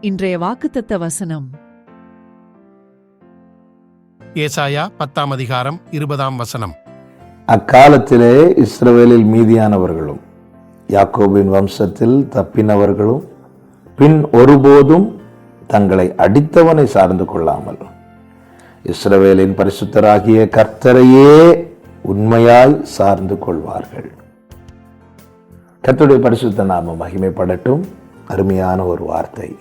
இன்றைய வாக்குத்தத்த வசனம். ஏசாயா பத்தாம் அதிகாரம் இருபதாம் வசனம். அக்காலத்திலே இஸ்ரவேலில் மீதியானவர்களும் யாக்கோபின் வம்சத்தில் தப்பினவர்களும் பின் ஒருபோதும் தங்களை அடித்தவனை சார்ந்து கொள்ளாமல். இஸ்ரவேலின் பரிசுத்தராகிய கர்த்தரையே உண்மையாய் சார்ந்து கொள்வார்கள். கர்த்தருடைய பரிசுத்த நாமம் மகிமைப்படட்டும். அருமையான ஒரு வார்த்தை.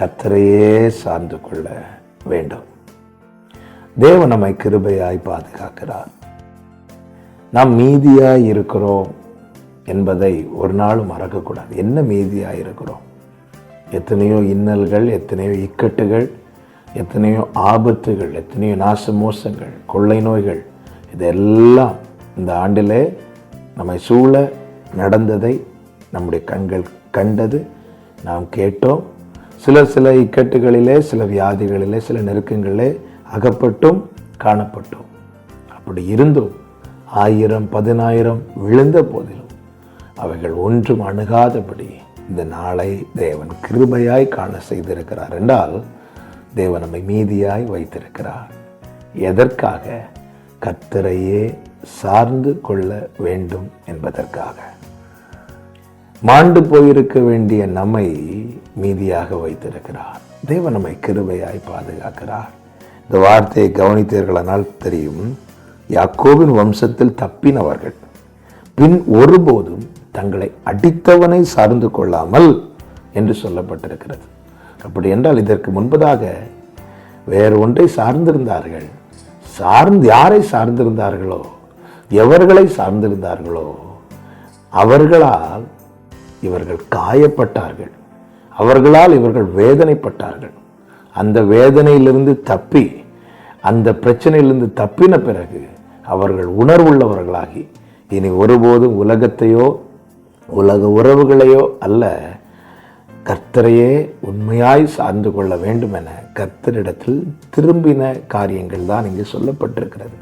கத்தரையே சார்ந்து கொள்ள வேண்டும். தேவன் நம்மை கிருபையாய் பாதுகாக்கிறார். நாம் மீதியாய் இருக்கிறோம் என்பதை ஒரு நாளும் மறக்கக்கூடாது. என்ன மீதியாக இருக்கிறோம்? எத்தனையோ இன்னல்கள் எத்தனையோ இக்கட்டுகள் எத்தனையோ ஆபத்துகள் எத்தனையோ நாச மோசங்கள் கொள்ளை நோய்கள் இதெல்லாம் இந்த ஆண்டிலே நம்மை சூழ நடந்ததை நம்முடைய கண்கள் கண்டது. நாம் கேட்டோம். சில சில இக்கட்டுகளிலே சில வியாதிகளிலே சில நெருக்கங்களிலே அகப்பட்டும் காணப்பட்டோம். அப்படி இருந்தும் ஆயிரம் பதினாயிரம் விழுந்த போதிலும் அவைகள் ஒன்றும் அணுகாதபடி இந்த நாளை தேவன் கிருபையாய் காண செய்திருக்கிறார் என்றால் தேவன் நம்மை மீதியாய் வைத்திருக்கிறார். எதற்காக? கத்தரையே சார்ந்து கொள்ள வேண்டும் என்பதற்காக. மாண்டு போயிருக்க வேண்டிய நம்மை மீதியாக வைத்திருக்கிறார். தேவன் நம்மை கிருபையாய் பாதுகாக்கிறார். இந்த வார்த்தையை கவனித்தீர்களானால் தெரியும். யாக்கோவின் வம்சத்தில் தப்பினவர்கள். பின் ஒருபோதும் தங்களை அடித்தவனை சார்ந்து கொள்ளாமல் என்று சொல்லப்பட்டிருக்கிறது. அப்படி என்றால் இதற்கு முன்பதாக வேறு ஒன்றை சார்ந்திருந்தார்கள். சார்ந்து யாரை சார்ந்திருந்தார்களோ? எவர்களை சார்ந்திருந்தார்களோ? அவர்களால் இவர்கள் காயப்பட்டார்கள். அவர்களால் இவர்கள் வேதனைப்பட்டார்கள். அந்த வேதனையிலிருந்து தப்பி அந்த பிரச்சனையிலிருந்து தப்பின பிறகு அவர்கள் உணர்வுள்ளவர்களாகி இனி ஒருபோதும் உலகத்தையோ உலக உறவுகளையோ அல்ல கர்த்தரையே உண்மையாய் சார்ந்து கொள்ள வேண்டும் என கர்த்தரிடத்தில் திரும்பின காரியங்கள் தான் இங்கே சொல்லப்பட்டிருக்கிறது.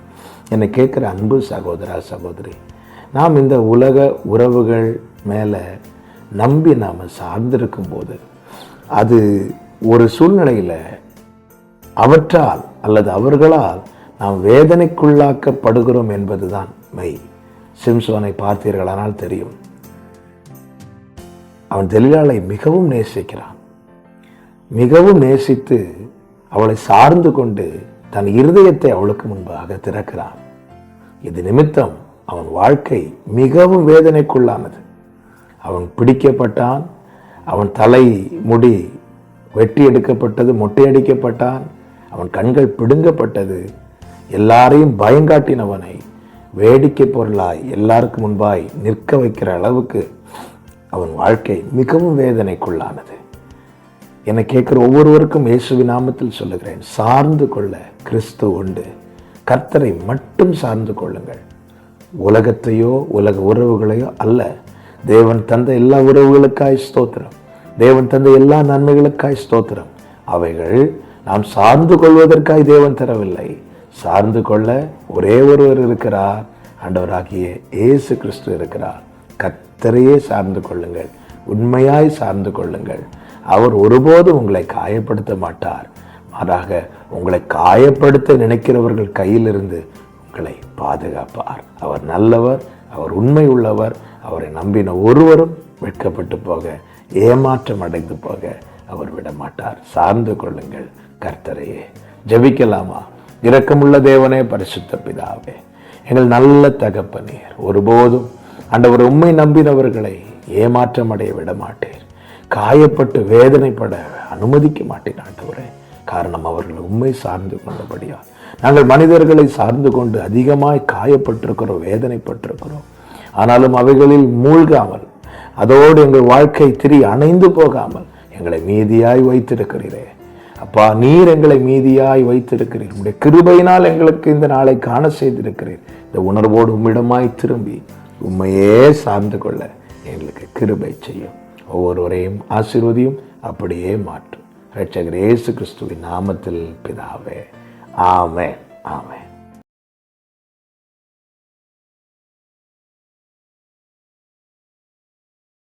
என்னை கேட்குற அன்பு சகோதரா சகோதரி நாம் இந்த உலக உறவுகள் மேலே நம்பி நாம் சார்ந்திருக்கும் போது அது ஒரு சூழ்நிலையில் அவற்றால் அல்லது அவர்களால் நாம் வேதனைக்குள்ளாக்கப்படுகிறோம் என்பதுதான் மெய். சிம்சோனை பார்த்தீர்களானால் தெரியும். அவன் தெலிலாலை மிகவும் நேசிக்கிறான். மிகவும் நேசித்து அவளை சார்ந்து கொண்டு தன் இருதயத்தை அவளுக்கு முன்பாக திறக்கிறான். இது நிமித்தம் அவன் வாழ்க்கை மிகவும் வேதனைக்குள்ளானது. அவன் பிடிக்கப்பட்டான் அவன் தலை முடி வெட்டி எடுக்கப்பட்டது மொட்டையடிக்கப்பட்டான் அவன் கண்கள் பிடுங்கப்பட்டது. எல்லாரையும் பயங்காட்டினவனை வேடிக்கை பொருளாய் எல்லாருக்கும் முன்பாய் நிற்க வைக்கிற அளவுக்கு அவன் வாழ்க்கை மிகவும் வேதனைக்குள்ளானது. என்னை கேட்குற ஒவ்வொருவருக்கும் இயேசுவி நாமத்தில் சொல்லுகிறேன் சார்ந்து கொள்ள கிறிஸ்து உண்டு. கர்த்தரை மட்டும் சார்ந்து கொள்ளுங்கள். உலகத்தையோ உலக உறவுகளையோ அல்ல தேவன் தந்த எல்லா உறவுகளுக்காய் ஸ்தோத்திரம். தேவன் தந்த எல்லா நன்மைகளுக்காய் ஸ்தோத்திரம். அவைகள் நாம் சார்ந்து கொள்வதற்காய் தேவன் தரவில்லை. சார்ந்து கொள்ள ஒரே ஒருவர் இருக்கிறார். ஆண்டவராகிய இயேசு கிறிஸ்து இருக்கிறார். கத்தரையே சார்ந்து கொள்ளுங்கள். உண்மையாய் சார்ந்து கொள்ளுங்கள். அவர் ஒருபோதும் உங்களை காயப்படுத்த மாட்டார். மாறாக உங்களை காயப்படுத்த நினைக்கிறவர்கள் கையிலிருந்து உங்களை பாதுகாப்பார். அவர் நல்லவர் அவர் உண்மை உள்ளவர் அவரை நம்பின ஒருவரும் வெட்கப்பட்டு போக ஏமாற்றம் அடைந்து போக அவர் விட மாட்டார் சார்ந்து கொள்ளுங்கள் கர்த்தரையே. ஜபிக்கலாமா? இரக்கமுள்ள தேவனே பரிசுத்த பிதாவே எங்கள் நல்ல தகப்பனீர் ஒருபோதும் ஆண்டவர் உண்மை நம்பினவர்களை ஏமாற்றம் அடைய விட மாட்டேன் காயப்பட்டு வேதனைப்பட அனுமதிக்க மாட்டேன் ஆண்டவரே. காரணம் அவர்கள் உண்மை சார்ந்து கொண்டபடியா நாங்கள் மனிதர்களை சார்ந்து கொண்டு அதிகமாய் காயப்பட்டிருக்கிறோம் வேதனைப்பட்டிருக்கிறோம். ஆனாலும் அவைகளில் மூழ்காமல் அதோடு எங்கள் வாழ்க்கை திரி அணைந்து போகாமல் எங்களை மீதியாய் வைத்திருக்கிறீரே. அப்பா நீர் எங்களை மீதியாய் வைத்திருக்கிறீர். உடைய கிருபையினால் எங்களுக்கு இந்த நாளை காண செய்திருக்கிறீர். இந்த உணர்வோடு உம்மிடமாய் திரும்பி உண்மையே சார்ந்து கொள்ள எங்களுக்கு கிருபை செய்யும். ஒவ்வொருவரையும் ஆசீர்வதியும் அப்படியே மாற்றும். ரட்சகர் இயேசு கிறிஸ்துவின் நாமத்தில் பிதாவே. ആമേ ആമേ